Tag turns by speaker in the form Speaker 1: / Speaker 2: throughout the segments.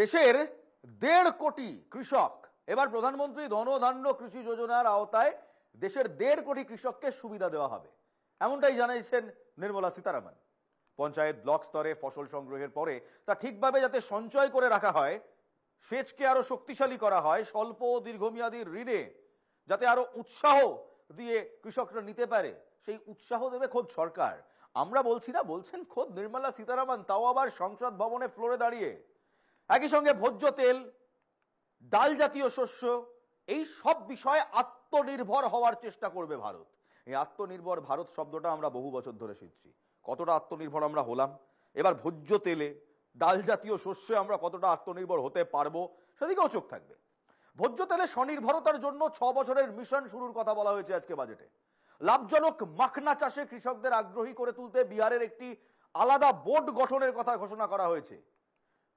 Speaker 1: দেশের দেড় কোটি কৃষক, এবার প্রধানমন্ত্রী ধনধান্য কৃষি যোজনার আওতায় দেশের দেড় কোটি কৃষককে সুবিধা দেওয়া হবে। এমনটাই জানিয়েছেন নির্মলা সীতারামন। পঞ্চায়েত ব্লক স্তরে ফসল সংগ্রহের পরে তা ঠিকভাবে যাতে সঞ্চয় করে রাখা হয়, সেচকে আরও শক্তিশালী করা হয়, স্বল্প দীর্ঘমেয়াদী ঋণে যাতে আরও উৎসাহ দিয়ে কৃষকরা নিতে পারে, সেই উৎসাহ দেবে খোদ সরকার। আমরা বলছি না, বলছেন খোদ নির্মলা সীতারামন, তাও আবার সংসদ ভবনে ফ্লোরে দাঁড়িয়ে। একই সঙ্গে ভোজ্য তেল, ডাল জাতীয় শস্য, এই সব বিষয়ে আত্মনির্ভর হওয়ার চেষ্টা করবে ভারত। এই আত্মনির্ভর ভারত শব্দটা আমরা বহু বছর ধরে শিখছি কতটা আত্মনির্ভর আমরা হলাম? এবার ভোজ্য তেলে, ডাল জাতীয় শস্যে আমরা কতটা আত্মনির্ভর হতে পারব, সেদিকেও চোখ থাকবে। ভোজ্য তেলে স্বনির্ভরতার জন্য ছ বছরের মিশন শুরুর কথা বলা হয়েছে আজকে বাজেটে। লাভজনক মাখনা চাষে কৃষকদের আগ্রহী করে তুলতে বিহারের একটি আলাদা বোর্ড গঠনের কথা ঘোষণা করা হয়েছে।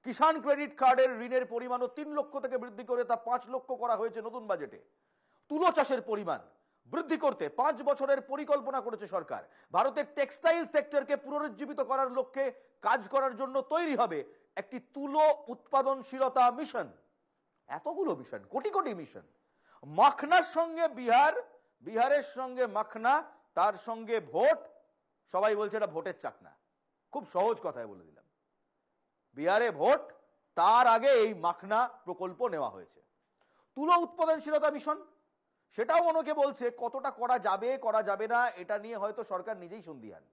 Speaker 1: কিষাণ ক্রেডিট কার্ডের ঋণের পরিমাণও তিন লক্ষ থেকে বৃদ্ধি করে তা পাঁচ লক্ষ করা হয়েছে নতুন বাজেটে। তুলো চাষের পরিমাণ বৃদ্ধি করতে পাঁচ বছরের পরিকল্পনা করেছে সরকার। ভারতের টেক্সটাইল সেক্টরকে পুনরুজ্জীবিত করার লক্ষ্যে কাজ করার জন্য তৈরি হবে একটি তুলো উৎপাদনশীলতা মিশন। এতগুলো মিশন, কোটি কোটি মিশন। মাখনার সঙ্গে বিহার, বিহারের সঙ্গে মাখনা, তার সঙ্গে ভোট, সবাই বলছে এটা ভোটের চাকনা। খুব সহজ কথায় বলে দিলাম। বিহারে ভোট, তার আগে এই মাখনা প্রকল্প নেওয়া হয়েছে। তুলো উৎপাদনশীলতা মিশন, সেটাও অনেকে বলছে, কতটা করা যাবে করা যাবে না, এটা নিয়ে হয়তো সরকার নিজেই সন্দিহান।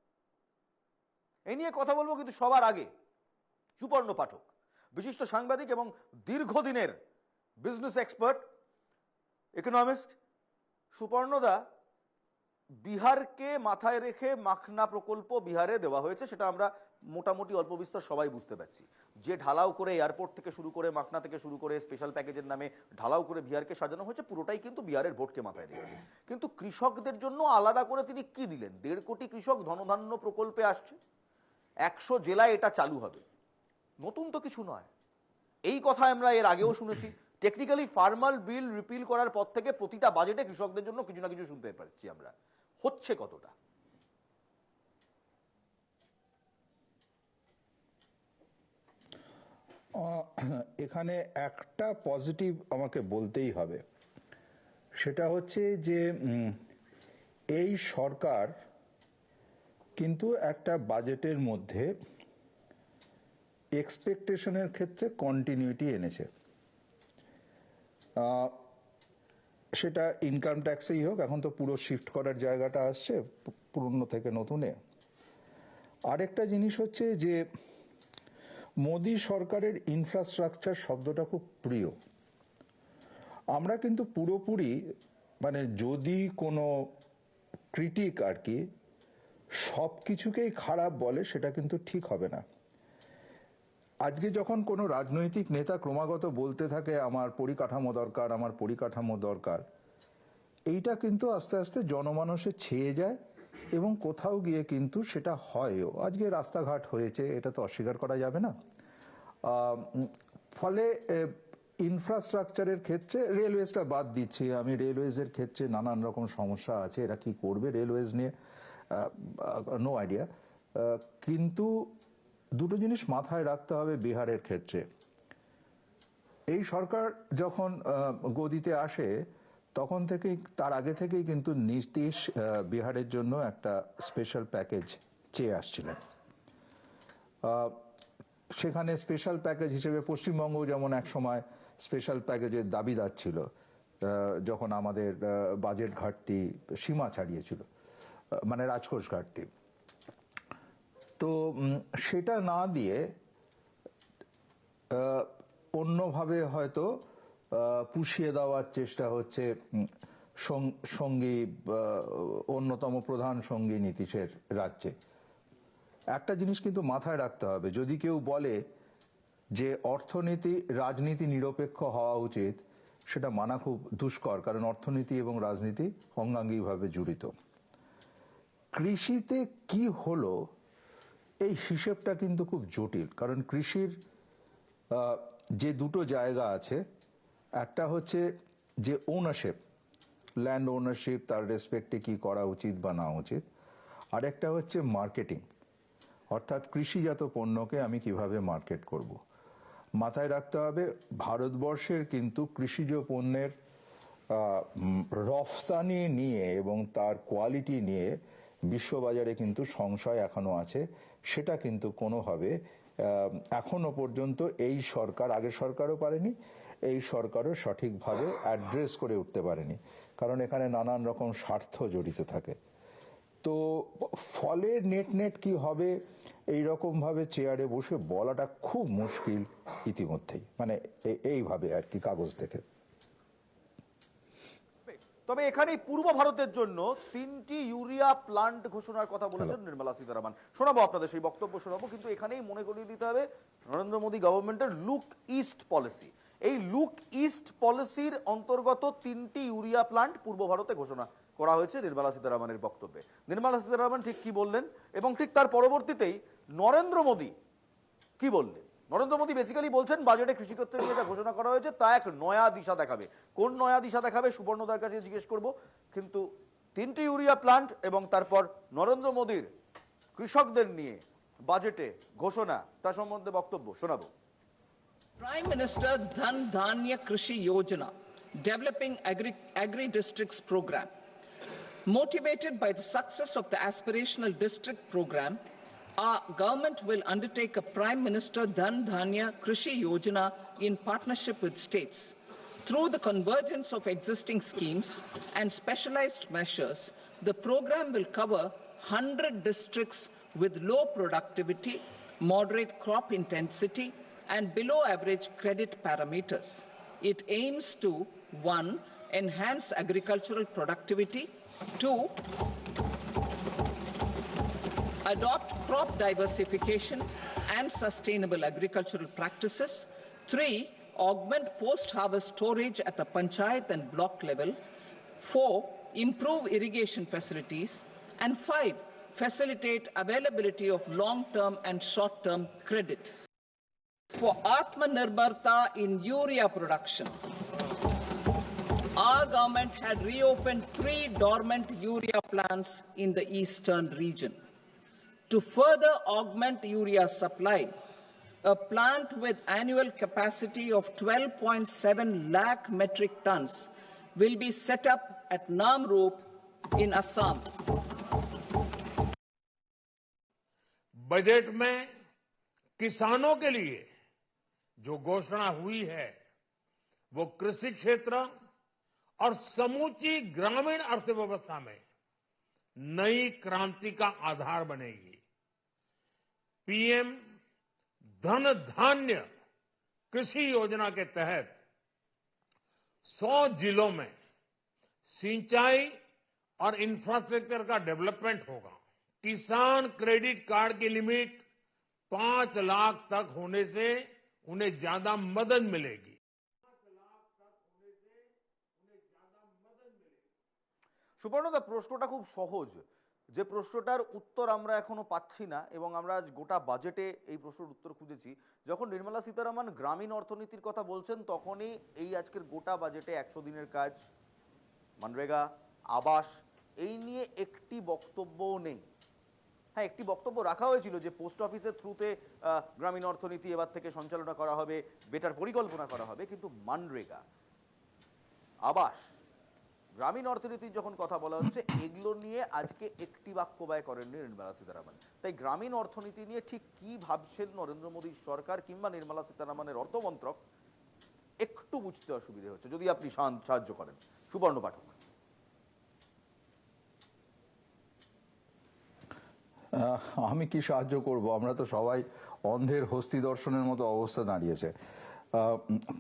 Speaker 1: এই নিয়ে কথা বলব কিন্তু সবার আগে সুপর্ণ পাঠক, বিশিষ্ট সাংবাদিক এবং দীর্ঘদিনের বিজনেস এক্সপার্ট ইকোনমিস্ট সুপর্ণদা বিহারকে মাথায় রেখে মাখনা প্রকল্প বিহারে দেওয়া হয়েছে, সেটা আমরা মোটামুটি অল্প বিস্তর সবাই বুঝতে পারছি। যে ঢালাও করে এয়ারপোর্ট থেকে শুরু করে মাখনা থেকে শুরু করে স্পেশাল প্যাকেজের নামে ঢালাও করে বিহারকে সাজানো হয়েছে, পুরোটাই কিন্তু বিহারের ভোটকে মাথায় রেখে। কিন্তু কৃষকদের জন্য আলাদা করে তিনি কি দিলেন? দেড় কোটি কৃষক ধনধান্য প্রকল্পে আসছে। একশো জেলায় এটা চালু হবে। নতুন তো কিছু নয়। এই কথা আমরা এর আগেও শুনেছি। টেকনিক্যালি ফার্মাল বিল রিপিল করার পর থেকে প্রতিটা বাজেটে কৃষকদের জন্য কিছু না কিছু শুনতে পারছি আমরা। হচ্ছে কতটা?
Speaker 2: এখানে একটা পজিটিভ আমাকে বলতেই হবে। সেটা হচ্ছে যে এই সরকার কিন্তু একটা বাজেটের মধ্যে এক্সপেকটেশনের ক্ষেত্রে কন্টিনিউটি এনেছে। সেটা ইনকাম ট্যাক্সেই হোক, এখন তো পুরো শিফট করার জায়গাটা আসছে, পুরনো থেকে নতুনে। আরেকটা জিনিস হচ্ছে যে মোদি সরকারের ইনফ্রাস্ট্রাকচার শব্দটা খুব প্রিয়। আমরা কিন্তু পুরোপুরি মানে যদি কোনো ক্রিটিক আর কি সব কিছুকেই খারাপ বলে, সেটা কিন্তু ঠিক হবে না। আজকে যখন কোনো রাজনৈতিক নেতা ক্রমাগত বলতে থাকে, আমার পরিকাঠামো দরকার, আমার পরিকাঠামো দরকার, এইটা কিন্তু আস্তে আস্তে জনমানসে ছেয়ে যায়। এবং কোথাও গিয়ে কিন্তু সেটা হয়ও। আজকে রাস্তাঘাট হয়েছে, এটা তো অস্বীকার করা যাবে না। ফলে ইনফ্রাস্ট্রাকচারের ক্ষেত্রে রেলওয়েজটা বাদ দিচ্ছি। আমি রেলওয়েজের ক্ষেত্রে নানান রকম সমস্যা আছে, এরা কি করবে রেলওয়েজ নিয়ে? নো আইডিয়া কিন্তু দুটো জিনিস মাথায় রাখতে হবে বিহারের ক্ষেত্রে। এই সরকার যখন গদিতে আসে তখন থেকেই, তার আগে থেকেই কিন্তু নীতিশ বিহারের জন্য একটা স্পেশাল প্যাকেজ চেয়ে আসছিলেন। সেখানে স্পেশাল প্যাকেজ হিসেবে পশ্চিমবঙ্গ যেমন এক সময় স্পেশাল প্যাকেজের দাবিদার ছিল যখন আমাদের বাজেট ঘাটতি সীমা ছাড়িয়েছিল মানে রাজকোষ ঘাটতি। তো সেটা না দিয়ে অন্যভাবে হয়তো পুষিয়ে দেওয়ার চেষ্টা হচ্ছে সঙ্গী অন্যতম প্রধান সঙ্গী নীতিশের রাজ্যে। একটা জিনিস কিন্তু মাথায় রাখতে হবে, যদি কেউ বলে যে অর্থনীতি, রাজনীতি নিরপেক্ষ হওয়া উচিত, সেটা মানা খুব দুষ্কর, কারণ অর্থনীতি এবং রাজনীতি অঙ্গাঙ্গিভাবে জড়িত। কৃষিতে কি হলো, এই হিসেবটা কিন্তু খুব জটিল, কারণ কৃষির যে দুটো জায়গা আছে একটা হচ্ছে যে ওনারশিপ ল্যান্ড ওনারশিপ তার রেসপেক্টে কি করা উচিত বা না উচিত। আরেকটা হচ্ছে মার্কেটিং অর্থাৎ কৃষিজাত পণ্যকে আমি কীভাবে মার্কেট করব। মাথায় রাখতে হবে, ভারতবর্ষের কিন্তু কৃষিজ পণ্যের রফতানি নিয়ে এবং তার কোয়ালিটি নিয়ে বিশ্ববাজারে কিন্তু সংশয় এখনও আছে। সেটা কিন্তু কোনোভাবে এখনও পর্যন্ত এই সরকার, আগের সরকারও পারেনি। এই সরকারও সঠিকভাবে অ্যাড্রেস করে উঠতে পারেনি। কারণ এখানে নানান রকম স্বার্থ জড়িত থাকে। তো ফলে নেট নেট কি হবে? এই রকম ভাবে চেয়ারে বসে বলাটা খুব মুশকিল ইতিমধ্যেই। মানে এইভাবে আর কি কাগজ থেকে
Speaker 1: তবে এখানে পূর্ব ভারতের জন্য তিনটি ইউরিয়া প্লান্ট ঘোষণার কথা বলেছেন নির্মলা সীতারামন। শোনাবো আপনাদের সেই বক্তব্য শোনাবো কিন্তু এখানেই মনে করিয়ে দিতে হবে নরেন্দ্র মোদী গভর্নমেন্টের লুক ইস্ট পলিসি এই লুক ইস্ট পলিসির অন্তর্গত তিনটি ইউরিয়া প্লান্ট পূর্ব ভারতে ঘোষণা করা হয়েছে নির্মলা সীতারামনের বক্তব্যে। নির্মলা সীতারামন ঠিক কি বললেন? এবং ঠিক তার পরবর্তীতেই নরেন্দ্র মোদী কি বললেন? নরেন্দ্র মোদী বেসিক্যালি বলছেন বাজেটে কৃষিক্ষেত্রে নিয়ে যা ঘোষণা করা হয়েছে, তা এক নয়া দিশা দেখাবে। কোন নয়া দিশা দেখাবে সুবর্ণদার কাছে জিজ্ঞেস করব। কিন্তু তিনটি ইউরিয়া প্লান্ট এবং তারপর নরেন্দ্র মোদীর কৃষকদের নিয়ে বাজেটে ঘোষণা, তা সম্বন্ধে বক্তব্য শোনাবো।
Speaker 3: Prime Minister Dhan Dhanya Krishi Yojana, developing agri, agri districts program. Motivated by the success of the aspirational district program, our government will undertake a Prime Minister Dhan Dhanya Krishi Yojana in partnership with states. Through the convergence of existing schemes and specialized measures, the program will cover 100 districts with low productivity, moderate crop intensity, and below average credit parameters. It aims to 1. Enhance agricultural productivity, 2 adopt crop diversification and sustainable agricultural practices. Three, augment post-harvest storage at the panchayat and block level. Four, improve irrigation facilities. And five, facilitate availability of long-term and short-term credit For Atmanirbharta in urea production, our government had reopened three dormant urea plants in the eastern region. To further augment urea supply, a plant with annual capacity of 12.7 lakh metric tons will be set up at Namrup in Assam.
Speaker 4: Budget में किसानों के लिए जो घोषणा हुई है, वो कृषि क्षेत्र और समूची ग्रामीण अर्थव्यवस्था में नई क्रांति का आधार बनेगी। पीएम धन धान्य कृषि योजना के तहत 100 जिलों में सिंचाई और इंफ्रास्ट्रक्चर का डेवलपमेंट होगा। किसान क्रेडिट कार्ड की लिमिट पाँच लाख तक होने से उन्हें ज्यादा मदद मिलेगी
Speaker 1: সুবর্ণদা প্রশ্নটা খুব সহজ যে প্রশ্নটার উত্তর আমরা এখনো পাচ্ছি না এবং আমরা আজ গোটা বাজেটে এই প্রশ্নের উত্তর খুঁজেছি যখন নির্মলা সীতারামন গ্রামীণ অর্থনীতির কথা বলছেন তখনই এই আজকের গোটা বাজেটে একশো দিনের কাজ মনরেগা আবাস এই নিয়ে একটি বক্তব্যও নেই হ্যাঁ একটি বক্তব্য রাখা হয়েছিল যে পোস্ট অফিসের থ্রুতে গ্রামীণ অর্থনীতি এবার থেকে সঞ্চালনা করা হবে, বেটার পরিকল্পনা করা হবে, কিন্তু মানরেগা, আবাস, গ্রামীণ অর্থনীতির যখন কথা বলা হচ্ছে, এগুলো নিয়ে আজকে একটি বাক্য ব্যয় করেননি নির্মলা সীতারামন। তাই গ্রামীণ অর্থনীতি নিয়ে ঠিক কি ভাবছেন নরেন্দ্র মোদীর সরকার কিংবা নির্মলা সীতারামনের অর্থমন্ত্রক, একটু বুঝতে অসুবিধে হচ্ছে, যদি আপনি সাহায্য করেন। সুবর্ণ পাঠক।
Speaker 2: আমি কি সাহায্য করব? আমরা তো সবাই অন্ধের হস্তি দর্শনের মতো অবস্থা দাঁড়িয়েছে।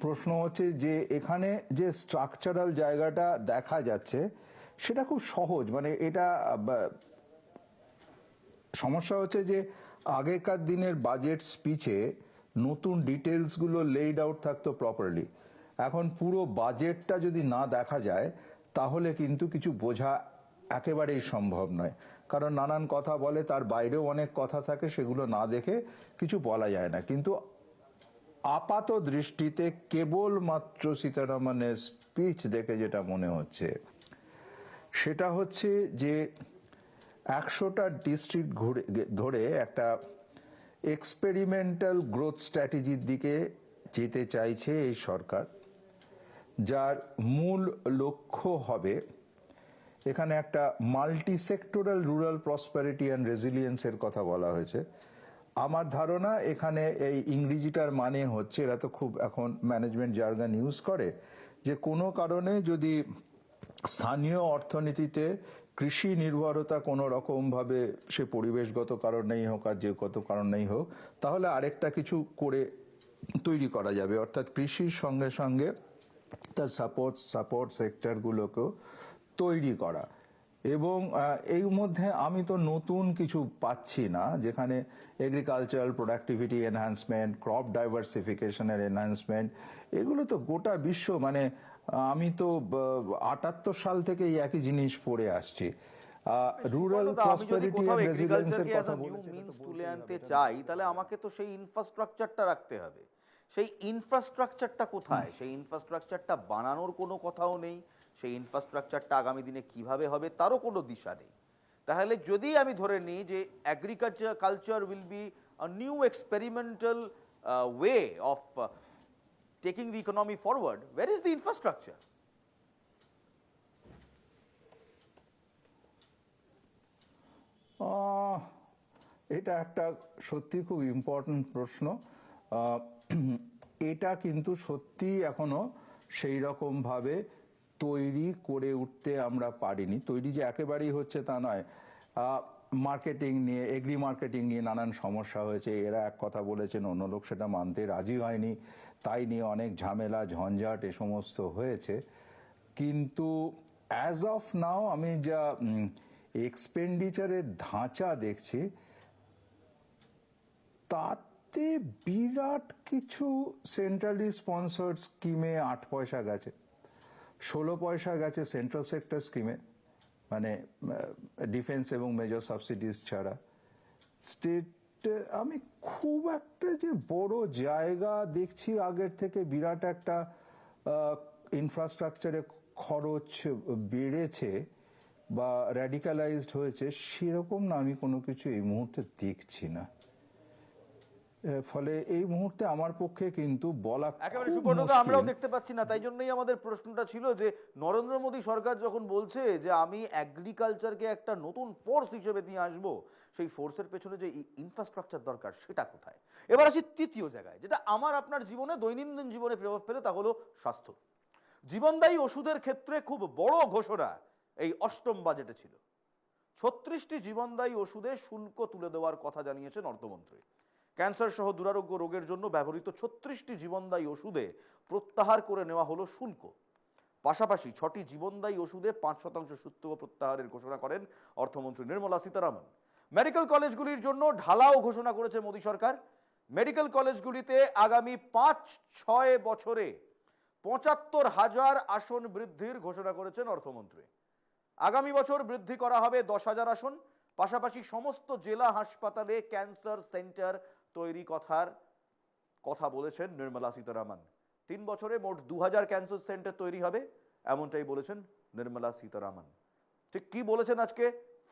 Speaker 2: প্রশ্ন হচ্ছে যে, এখানে যে স্ট্রাকচারাল জায়গাটা দেখা যাচ্ছে, সেটা খুব সহজ। মানে এটা সমস্যা হচ্ছে যে, আগেকার দিনের বাজেট স্পিচে নতুন ডিটেলসগুলো লেইড আউট থাকতো প্রপারলি এখন পুরো বাজেটটা যদি না দেখা যায়, তাহলে কিন্তু কিছু বোঝা একেবারেই সম্ভব নয়। কারণ নানান কথা বলে, তার বাইরেও অনেক কথা থাকে, সেগুলো না দেখে কিছু বলা যায় না। কিন্তু আপাত দৃষ্টিতে কেবলমাত্র সীতারামনের স্পিচ দেখে যেটা মনে হচ্ছে, সেটা হচ্ছে যে একশোটা ডিস্ট্রিক্ট ঘুরে, ধরে একটা এক্সপেরিমেন্টাল গ্রোথ স্ট্র্যাটেজির দিকে যেতে চাইছে এই সরকার, যার মূল লক্ষ্য হবে এখানে একটা multi sectoral rural prosperity and রেজিলিয়েন্সের কথা বলা হয়েছে। আমার ধারণা এখানে এই ইংরেজিটার মানে হচ্ছে, এরা তো খুব এখন ম্যানেজমেন্ট জার্গান ইউজ করে, যে কোনো কারণে যদি স্থানীয় অর্থনীতিতে কৃষি নির্ভরতা কোনো রকমভাবে সে পরিবেশগত কারণেই হোক আর যে কত কারণেই হোক, তাহলে আরেকটা কিছু করে তৈরি করা যাবে। অর্থাৎ কৃষির সঙ্গে সঙ্গে তার সাপোর্ট সাপোর্ট সেক্টরগুলোকেও তৈরি করা। এবং এই মধ্যে আমি তো নতুন কিছু পাচ্ছি না যেখানে এগ্রিকালচারাল প্রোডাক্টিভিটি এনহ্যান্সমেন্ট ক্রপ ডাইভার্সিফিকেশনের এনহ্যান্সমেন্ট এগুলো তো গোটা বিশ্ব মানে আমি তো আটাত্তর সাল থেকে এই একই জিনিস পড়ে আসছি। রুরাল
Speaker 1: কোথাও
Speaker 2: রেজিলিয়েন্সের কথা
Speaker 1: তুলে আনতে চাই তাহলে আমাকে তো সেই ইনফ্রাস্ট্রাকচারটা রাখতে হবে। সেই ইনফ্রাস্ট্রাকচারটা কোথায়? সেই ইনফ্রাস্ট্রাকচারটা বানানোর কোনো কথাও নেই সেই ইনফ্রাস্ট্রাকচারটা আগামী দিনে কীভাবে হবে, তারও কোনো দিশা নেই। তাহলে যদি আমি ধরে নিই যে agriculture culture will be new experimental way of taking the economy forward war is the
Speaker 2: infrastructure এটা একটা সত্যি খুব ইম্পর্টেন্ট প্রশ্ন। এটা কিন্তু সত্যি এখনও সেই রকম ভাবে তৈরি করে উঠতে আমরা পারিনি। তৈরি যে একেবারেই হচ্ছে তা নয়। মার্কেটিং নিয়ে এগ্রি মার্কেটিং নিয়ে নানান সমস্যা হয়েছে। এরা এক কথা বলেছেন, অন্য লোক সেটা মানতে রাজি হয়নি। তাই নিয়ে অনেক ঝামেলা, ঝঞ্ঝাট এ সমস্ত হয়েছে। কিন্তু অ্যাজ অফ নাও আমি যা এক্সপেন্ডিচারের ধাঁচা দেখছি, তাতে বিরাট কিছু সেন্ট্রালি স্পন্সর্ড স্কিমে আট পয়সা গেছে। ষোলো পয়সা গেছে সেন্ট্রাল সেক্টর স্কিমে মানে ডিফেন্স এবং মেজর সাবসিডিজ ছাড়া। স্টেট আমি খুব একটা যে বড় জায়গা দেখছি আগের থেকে বিরাট একটা ইনফ্রাস্ট্রাকচারে খরচ বেড়েছে বা র্যাডিক্যালাইজড হয়েছে, সেরকম না আমি কোনো কিছু এই মুহূর্তে দেখছি না। ফলে এই মুহূর্তে আমার পক্ষে কিন্তু বলা
Speaker 1: একেবারে সুপর্ণদা আমরাও দেখতে পাচ্ছি না তাই জন্যই আমাদের প্রশ্নটা ছিল যে নরেন্দ্র মোদী সরকার যখন বলছে যে আমি অ্যাগ্রিকালচারকে একটা নতুন ফোর্স হিসেবে নিয়ে আসব সেই ফোর্সের পেছনে যে ইনফ্রাস্ট্রাকচার দরকার সেটা কোথায়? এবার আসি তৃতীয় জায়গায় যেটা আমার আপনার জীবনে দৈনন্দিন জীবনে প্রভাব ফেলে তা হলো স্বাস্থ্য। জীবনদায়ী ওষুধের ক্ষেত্রে খুব বড় ঘোষণা এই অষ্টম বাজেটে ছিল। ছত্রিশটি জীবনদায়ী ওষুধে শুল্ক তুলে দেওয়ার কথা জানিয়েছেন অর্থমন্ত্রী। ক্যান্সার সহ দুরারোগ্য রোগের জন্য ব্যবহৃত ছত্রিশটি জীবনদায়ী ওষুধে প্রত্যাহার করে নেওয়া হলো শুল্ক। পাশাপাশি ছটি জীবনদায়ী ওষুধে পাঁচ শতাংশ শুল্ক প্রত্যাহারের ঘোষণা করেন অর্থমন্ত্রী নির্মলা সীতারামন। মেডিকেল কলেজগুলির জন্য ঢালাও ঘোষণা করেছে মোদী সরকার। মেডিকেল কলেজগুলিতে আগামী পাঁচ, ছয় বছরে পঁচাত্তর হাজার আসন বৃদ্ধির ঘোষণা করেছেন অর্থমন্ত্রী। আগামী বছর বৃদ্ধি করা হবে দশ হাজার আসন। পাশাপাশি সমস্ত জেলা হাসপাতালে ক্যান্সার সেন্টার তৈরি কথার কথা বলেছেন নির্মলা সীতারামন। তিন বছরে মোট দু হাজার ক্যান্সার সেন্টার তৈরি হবে এমনটাই বলেছেন নির্মলা সীতারামন। ঠিক কি বলেছেন আজকে?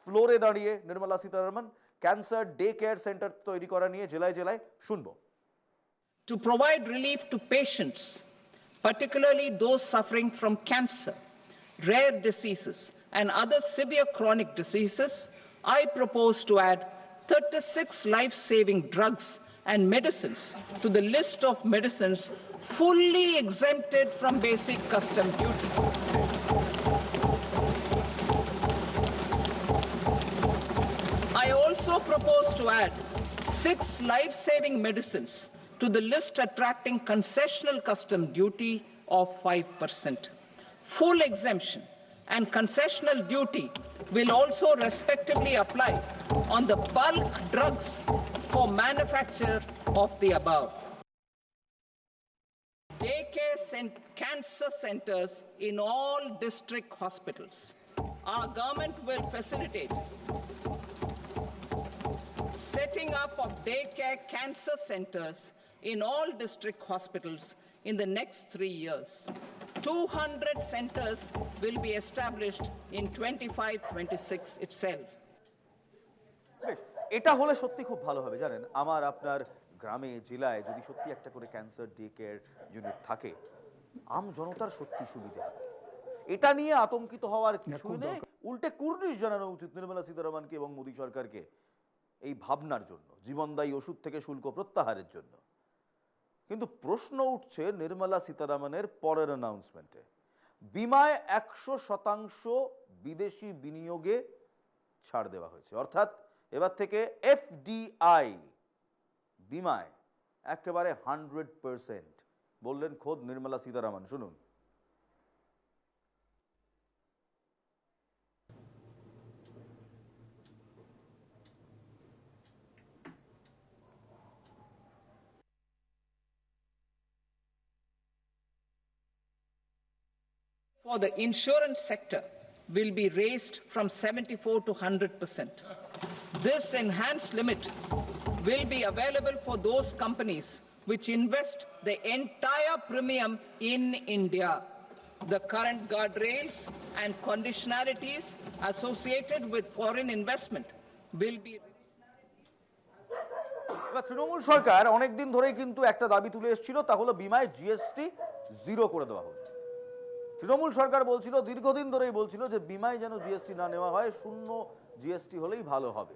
Speaker 1: ফ্লোরে দাঁড়িয়ে Nirmala Sitharaman cancer day care centre তৈরি করা নিয়ে জেলায় জেলায় শুনব।
Speaker 3: To provide relief to patients, particularly those suffering from cancer, rare diseases, and other severe chronic diseases, I propose to add 36 life saving drugs and medicines to the list of medicines fully exempted from basic custom duty. I also propose to add six life saving medicines to the list attracting concessional custom duty of 5%. Full exemption and concessional duty will also respectively apply on the bulk drugs for manufacture of the above. Daycare cent- cancer centers in all district hospitals. Our government will facilitate setting up of daycare cancer centers in all district hospitals in the next three years. 200 centers will be established in 25 26 itself.
Speaker 1: এটা হলে সত্যি খুব ভালো হবে জানেন? আমার আপনার গ্রামে জেলায় যদি সত্যি একটা করে ক্যান্সার ডে কেয়ার ইউনিট থাকে আম জনতার সত্যি সুবিধা হবে। এটা নিয়ে আতঙ্কিত হওয়ার কিছুই নেই। উল্টে কুর্নিশ জানানো উচিত নির্মলা সীতারামনকে এবং মোদী সরকারকে এই ভাবনার জন্য জীবনদায়ী ওষুধ থেকে শুল্ক প্রত্যাহারের জন্য। কিন্তু প্রশ্ন উঠছে নির্মলা সীতারামনের পরের অ্যানাউন্সমেন্টে বিমায় একশো শতাংশ বিদেশি বিনিয়োগে ছাড় দেওয়া হয়েছে। অর্থাৎ এবার থেকে এফডিআই বিমায় একেবারে হান্ড্রেড পারসেন্ট বললেন খোদ নির্মলা সীতারামন। শুনুন।
Speaker 3: For the insurance sector will be raised from 74 to 100%. This enhanced limit will be available for those companies which invest the entire premium in India. The current guardrails and conditionalities associated with foreign investment will be
Speaker 1: Trinamool সরকার অনেকদিন ধরেই কিন্তু একটা দাবি তুলে এসেছিল তা হলো বিমায় জিএসটি জিরো করে দেওয়া হোক তৃণমূল সরকার বলছিল, দীর্ঘদিন ধরেই বলছিল যে বিমায় যেন জিএসটি না নেওয়া হয়, শূন্য জিএসটি হলেই ভালো হবে।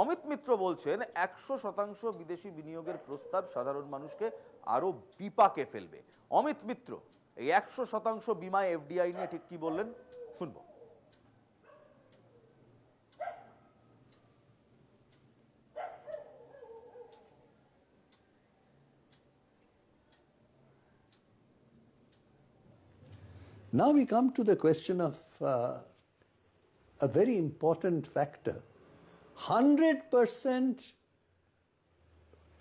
Speaker 1: অমিত মিত্র বলছেন, একশো শতাংশ বিদেশি বিনিয়োগের প্রস্তাব সাধারণ মানুষকে আরও বিপাকে ফেলবে। অমিত মিত্র, এই একশো শতাংশ বিমায় এফডিআই নিয়ে ঠিক কি বললেন? শুনব।
Speaker 5: Now we come to the question of uh, a very important factor 100%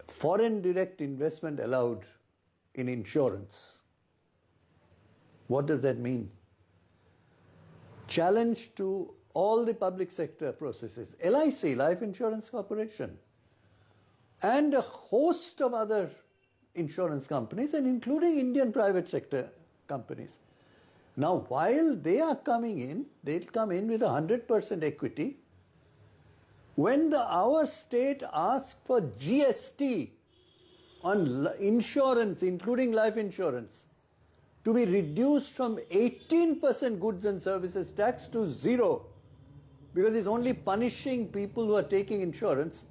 Speaker 5: foreign direct investment allowed in insurance. What does that mean? Challenge to all the public sector processes LIC, Life Insurance Corporation, and a host of other insurance companies, and including Indian private sector companies. Now, while they are coming in, they'll come in with 100% equity. When the, our state asked for GST on insurance, including life insurance, to be reduced from 18% goods and services tax to zero, because it's only punishing people who are taking insurance,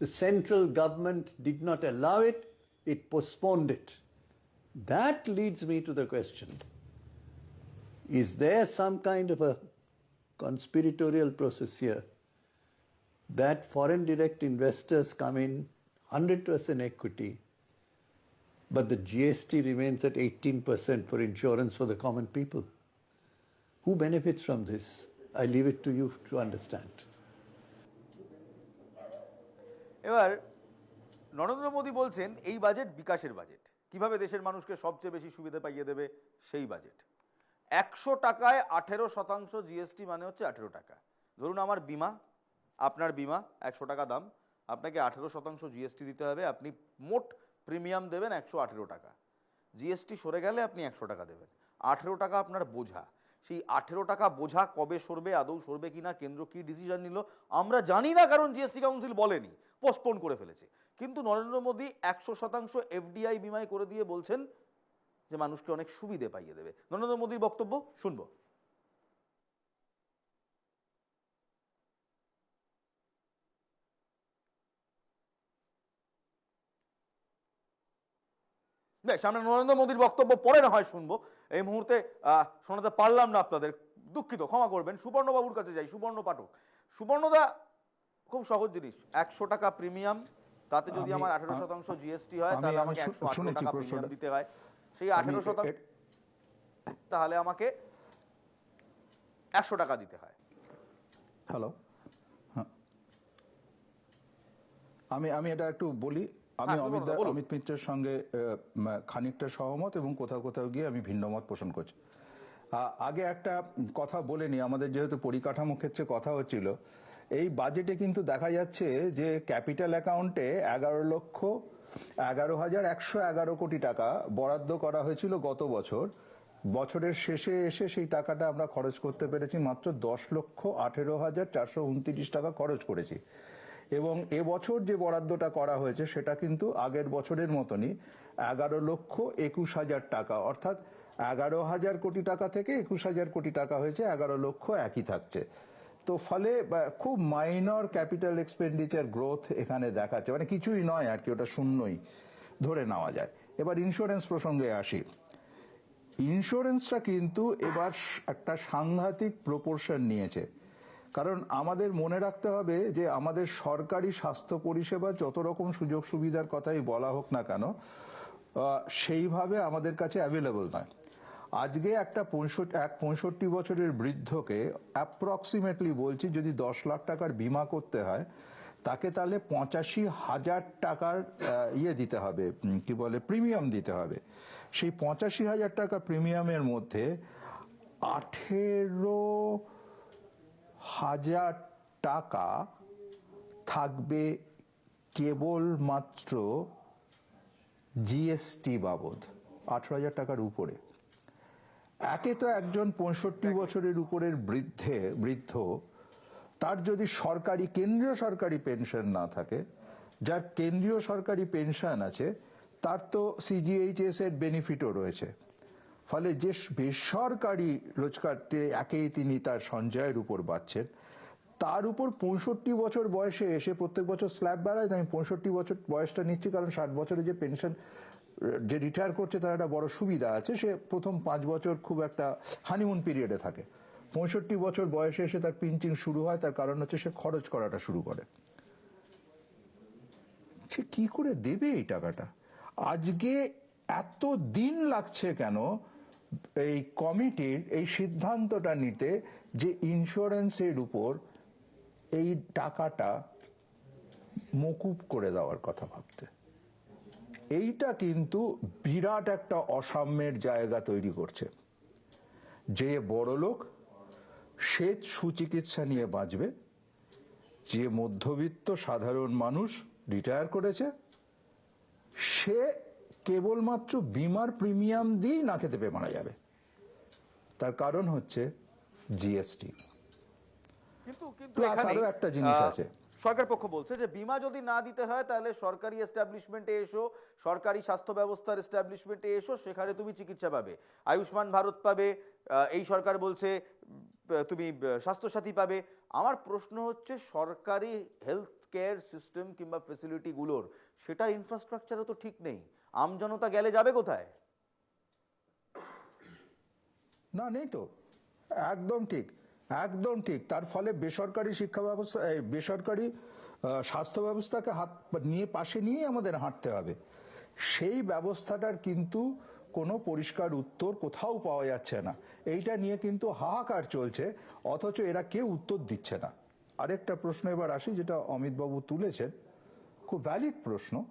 Speaker 5: the central government did not allow it, it postponed it. That leads me to the question is there some kind of a conspiratorial process here that foreign direct investors come in 100% equity, but the GST remains at 18% for insurance for the common people? Who benefits from this? I leave it to you to understand.
Speaker 1: এবার নরেন্দ্র মোদী বলছেন এই budget বিকাশের budget কিভাবে দেশের মানুষকে সবচেয়ে বেশি সুবিধা পাইয়ে দেবে সেই বাজেট একশো টাকায় আঠেরো শতাংশ জিএসটি মানে হচ্ছে আঠেরো টাকা। ধরুন আমার বিমা, আপনার বিমা, একশো টাকা দাম, আপনাকে আঠেরো শতাংশ জিএসটি দিতে হবে, আপনি মোট প্রিমিয়াম দেবেন একশো আঠেরো টাকা। জিএসটি সরে গেলে আপনি একশো টাকা দেবেন। আঠেরো টাকা আপনার বোঝা। সেই আঠেরো টাকা বোঝা কবে সরবে, আদৌ সরবে কিনা, কেন্দ্র কি ডিসিশন নিল, আমরা জানি না, কারণ জিএসটি কাউন্সিল বলেনি পোস্টপোন করে ফেলেছে। কিন্তু নরেন্দ্র মোদী একশো শতাংশ এফডিআই বিমায় করে দিয়ে বলছেন যে মানুষকে অনেক সুবিধে পাইয়ে দেবে। নরেন্দ্র মোদীর বক্তব্য শুনব। বেশ আমরা নরেন্দ্র মোদীর বক্তব্য পরে না হয় শুনব। এই মুহূর্তে আহ, শোনাতে পারলাম না আপনাদের দুঃখিত ক্ষমা করবেন। সুবর্ণবাবুর কাছে যাই সুবর্ণ পাঠক। সুবর্ণদা খুব সহজ জিনিস একশো টাকা প্রিমিয়াম তাতে যদি আমার আঠেরো শতাংশ জিএসটি হয় তাহলে আমাকে একশো আঠেরো টাকা প্রিমিয়াম দিতে হয়। সেই আঠেরো শতাংশ তাহলে আমাকে একশো টাকা দিতে হয়।
Speaker 2: হ্যালো হ্যাঁ। আমি আমি এটা একটু বলি। আমি
Speaker 1: হ্যাঁ,
Speaker 2: অমিত অমিত মিত্রের সঙ্গে খানিকটা সহমত এবং কোথাও কোথাও গিয়ে আমি ভিন্ন মত পোষণ করছি। আগে একটা কথা বলে নি আমাদের যেহেতু পরিকাঠামো ক্ষেত্রে কথা হচ্ছিল এই বাজেটে কিন্তু দেখা যাচ্ছে যে ক্যাপিটাল অ্যাকাউন্টে এগারো লক্ষ এগারো হাজার একশো এগারো কোটি টাকা বরাদ্দ করা হয়েছিল গত বছর। বছরের শেষে এসে সেই টাকাটা আমরা খরচ করতে পেরেছি মাত্র দশ লক্ষ আঠেরো হাজার চারশো উনত্রিশ টাকা খরচ করেছি। এবং এবছর যে বরাদ্দটা করা হয়েছে সেটা কিন্তু আগের বছরের মতনই এগারো লক্ষ একুশ হাজার টাকা। অর্থাৎ এগারো হাজার কোটি টাকা থেকে একুশ হাজার কোটি টাকা হয়েছে, এগারো লক্ষ একই থাকছে। তো ফলে খুব মাইনর ক্যাপিটাল এক্সপেন্ডিচার গ্রোথ এখানে দেখাচ্ছে। মানে কিছুই নয় আর কি, ওটা শূন্যই ধরে নেওয়া যায়। এবার ইন্স্যুরেন্স প্রসঙ্গে আসি। ইন্স্যুরেন্সটা কিন্তু এবার একটা সাংঘাতিক প্রপোর্শন নিয়েছে। কারণ আমাদের মনে রাখতে হবে যে, আমাদের সরকারি স্বাস্থ্য পরিষেবা যত রকম সুযোগ সুবিধার কথাই বলা হোক না কেন সেইভাবে আমাদের কাছে অ্যাভেলেবল নয়। আজকে একটা পঁয়ষট্টি, এক পঁয়ষট্টি বছরের বৃদ্ধকে অ্যাপ্রক্সিমেটলি বলছি যদি দশ লাখ টাকার বিমা করতে হয়, তাকে তাহলে পঁচাশি হাজার টাকার ইয়ে দিতে হবে কি বলে প্রিমিয়াম দিতে হবে। সেই পঁচাশি হাজার টাকা প্রিমিয়ামের মধ্যে আঠেরো হাজার টাকা থাকবে কেবলমাত্র জিএসটি বাবদ, আঠেরো হাজার টাকার উপরে। একে তো একজন পঁয়ষট্টি বছরের উপরের বৃদ্ধে বৃদ্ধ তার যদি সরকারি কেন্দ্রীয় সরকারি পেনশন না থাকে যার কেন্দ্রীয় সরকারি পেনশন আছে তার তো সিজিএইচএস এর বেনিফিটও রয়েছে। ফলে যে বেসরকারি রোজগার একেই তিনি তার সঞ্চয়ের উপর বাঁচছেন তার উপর পঁয়ষট্টি বছর বয়সে এসে প্রত্যেক বছর স্ল্যাব বাড়ায় আমি পঁয়ষট্টি বছর বয়সটা নিচ্ছি কারণ ষাট বছরে যে পেনশন যে রিটায়ার করছে তার একটা বড় সুবিধা আছে, সে প্রথম পাঁচ বছর খুব একটা হানিমুন পিরিয়ডে থাকে। পঁয়ষট্টি বছর বয়সে এসে তার পিঞ্চিং শুরু হয়, তার কারণ হচ্ছে সে খরচ করাটা শুরু করে। সে কি করে দেবে এই টাকাটা? আজকে এত দিন লাগছে কেন এই কমিটির এই সিদ্ধান্তটা নিতে যে ইন্স্যুরেন্সের উপর এই টাকাটা মকুব করে দেওয়ার কথা ভাবতে? এইটা কিন্তু বিরাট একটা অসাম্যের জায়গা তৈরি করছে। যে বড় লোক সে সুচিকিৎসা নিয়ে বাঁচবে যে মধ্যবিত্ত সাধারণ মানুষ রিটায়ার করেছে সে কেবলমাত্র বিমার প্রিমিয়াম দিয়েই না খেতে পেয়ে মারা যাবে। তার কারণ হচ্ছে জিএসটি।
Speaker 1: কিন্তু কিন্তু
Speaker 2: Plus
Speaker 1: এখানেই,
Speaker 2: আরও একটা জিনিস আছে।
Speaker 1: সরকার পক্ষ বলছে যে বিমা যদি না দিতে হয়, তাহলে সরকারি এস্টাবলিশমেন্টে এসো, সরকারি স্বাস্থ্য ব্যবস্থার এস্টাবলিশমেন্টে এসো, সেখানে তুমি চিকিৎসা পাবে। আয়ুষ্মান ভারত পাবে এই সরকার বলছে তুমি স্বাস্থ্যসাথী পাবে। আমার প্রশ্ন হচ্ছে, সরকারি হেলথ কেয়ার সিস্টেম কিংবা ফেসিলিটিগুলোর সেটার ইনফ্রাস্ট্রাকচারও তো ঠিক নেই। আমজনতা গেলে যাবে কোথায়?
Speaker 2: না, নেই তো। একদম ঠিক। একদম ঠিক। তার ফলে বেসরকারি শিক্ষা ব্যবস্থা বেসরকারি স্বাস্থ্য ব্যবস্থাকে হাত, নিয়ে পাশে নিয়েই আমাদের হাঁটতে হবে। সেই ব্যবস্থাটার কিন্তু কোনো পরিষ্কার উত্তর কোথাও পাওয়া যাচ্ছে না। এইটা নিয়ে কিন্তু হাহাকার চলছে, অথচ এরা কেউ উত্তর দিচ্ছে না। আরেকটা প্রশ্ন এবার আসি, যেটা অমিতবাবু তুলেছেন। খুব ভ্যালিড প্রশ্ন।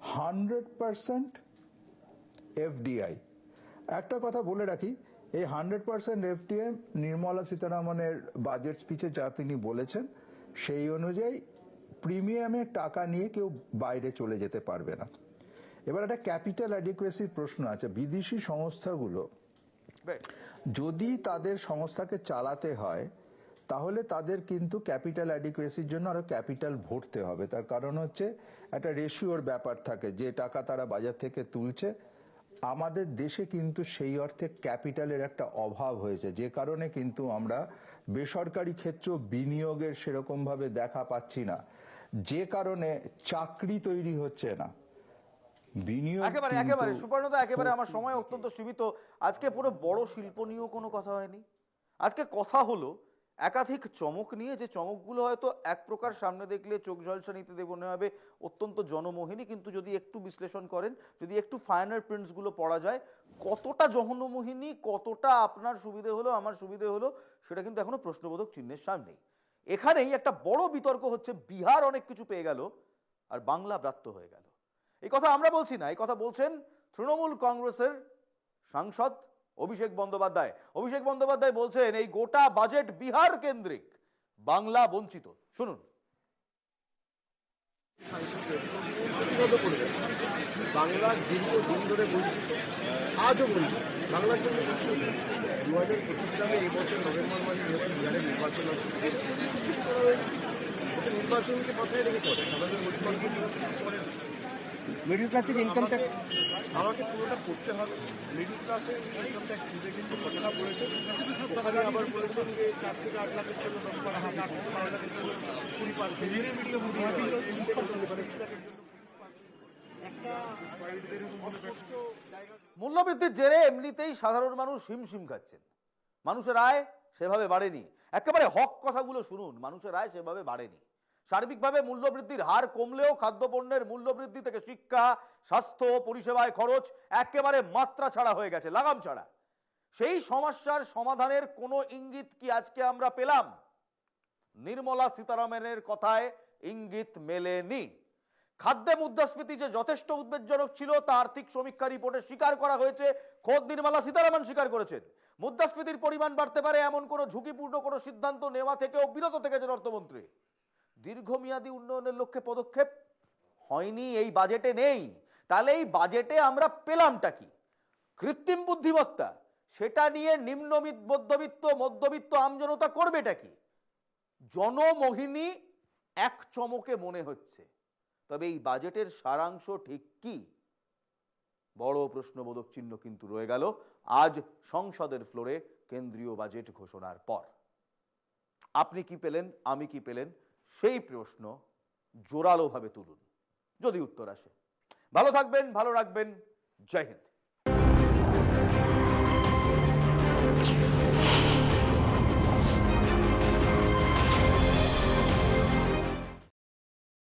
Speaker 2: হান্ড্রেড পার্সেন্ট এফডিআই একটা কথা বলে রাখি এই হান্ড্রেড পার্সেন্ট এফডিআই নির্মলা সীতারামনের বাজেট স্পিচে যা তিনি বলেছেন সেই অনুযায়ী প্রিমিয়ামের টাকা নিয়ে কেউ বাইরে চলে যেতে পারবে না। এবার একটা ক্যাপিটাল অ্যাডিকুয়েসির প্রশ্ন আছে। বিদেশি সংস্থাগুলো যদি তাদের সংস্থাকে চালাতে হয় তাহলে তাদের কিন্তু ক্যাপিটাল অ্যাডিকুয়েসির জন্য আরও ক্যাপিটাল ভরতে হবে। তার কারণ হচ্ছে একটা রেশিওর ব্যাপার থাকে। যে টাকা তারা বাজার থেকে তুলছে আমাদের দেশে কিন্তু সেই অর্থে ক্যাপিটালের একটা অভাব হয়েছে। যে কারণে কিন্তু আমরা বেসরকারি ক্ষেত্র বিনিয়োগের সেরকম ভাবে দেখা পাচ্ছি না। যে কারণে চাকরি তৈরি হচ্ছে না। বিনিয়োগ
Speaker 1: একেবারে একেবারে সুপর্ণদা একেবারে আমার সময় অত্যন্ত সীমিত। আজকে পুরো বড় শিল্প নিয়েও কোনো কথা হয়নি। আজকে কথা হলো একাধিক চমক নিয়ে যে চমকগুলো হয়তো এক প্রকার সামনে দেখলে চোখ ঝলসা নিতে দেব মনে হবে, অত্যন্ত জনমোহিনী, কিন্তু যদি একটু বিশ্লেষণ করেন, যদি একটু ফাইনাল প্রিন্টসগুলো পড়া যায়, কতটা জনমোহিনী কতটা আপনার সুবিধে হলো, আমার সুবিধে হলো, সেটা কিন্তু এখনও প্রশ্নবোধক চিহ্নের সামনেই এখানেই একটা বড় বিতর্ক হচ্ছে, বিহার অনেক কিছু পেয়ে গেল, আর বাংলা ব্রাত্য হয়ে গেল। এই কথা আমরা বলছি না, এই কথা বলছেন তৃণমূল কংগ্রেসের সাংসদ অভিষেক বন্দ্যোপাধ্যায়। অভিষেক বন্দ্যোপাধ্যায় বলছেন, এই গোটা বাজেট বিহার কেন্দ্রিক, বাংলা বঞ্চিত। শুনুন।
Speaker 6: বাংলার দীর্ঘদিন ধরে বঞ্চিত। আজও বঞ্চিত। বাংলার জন্য দু হাজার পঁচিশ সালে নভেম্বর মাসে যখন বিহারে নির্বাচন হচ্ছে নির্বাচনকে মাথায় রেখে করে আমাদের মুখ্যমন্ত্রী
Speaker 7: মিডিল ক্লাসের ইনকাম ট্যাক্স
Speaker 6: আমাকে পুরোটা করতে হবে। মিডিল ক্লাসের ইনকাম ট্যাক্স দিতে কিন্তু কথা বলেছেন ওখানে আবার বলেছেন যে চার থেকে আট লাখের জন্য দশ আট থেকে বারো লাখের জন্য কুড়ি পার্সেন্ট।
Speaker 1: মূল্যবৃদ্ধির জেরে এমনিতেই সাধারণ মানুষ হিমশিম খাচ্ছেন। মানুষের আয় সেভাবে বাড়েনি। একেবারে হক কথাগুলো শুনুন। মানুষের আয় সেভাবে বাড়েনি। সার্বিকভাবে মূল্যবৃদ্ধির হার কমলেও খাদ্যপণ্যের মূল্যবৃদ্ধি থেকে শিক্ষা, স্বাস্থ্য, পরিষেবায় খরচ একেবারে মাত্রা ছাড়া হয়ে গেছে, লাগাম ছাড়া। সেই সমস্যার সমাধানের কোনো ইঙ্গিত কি আজকে আমরা পেলাম? নির্মলা সীতারামনের কথায় ইঙ্গিত মেলেনি। খাদ্যে মুদ্রাস্ফীতি যে যথেষ্ট উদ্বেগজনক ছিল তা আর্থিক সমীক্ষা রিপোর্টে স্বীকার করা হয়েছে, খোদ নির্মলা সীতারামন স্বীকার করেছেন। মুদ্রাস্ফীতির পরিমাণ বাড়তে পারে এমন কোনো ঝুঁকিপূর্ণ কোনো সিদ্ধান্ত নেওয়া থেকেও বিরত থেকেছেন অর্থমন্ত্রী। দীর্ঘমেয়াদী উন্নয়নের লক্ষ্যে পদক্ষেপ হয়নি, এই বাজেটে নেই। তাহলে এই বাজেটে আমরা পেলামটা কি? কৃত্রিম বুদ্ধিমত্তা, সেটা নিয়ে নিম্ন মধ্যবিত্ত মধ্যবিত্ত আমজনতা করবেটা কি? জনমোহিনী এক চমকে মনে হচ্ছে। তবে এই বাজেটের সারাংশ ঠিক কি? বড় প্রশ্নবোধক চিহ্ন কিন্তু রয়ে গেল আজ সংসদের ফ্লোরে কেন্দ্রীয় বাজেট ঘোষণার পর। আপনি কি পেলেন? আমি কি পেলেন? সেই প্রশ্ন জোরালোভাবে তুলুন যদি উত্তর আসে। ভালো থাকবেন ভালো রাখবেন। জয় হিন্দ।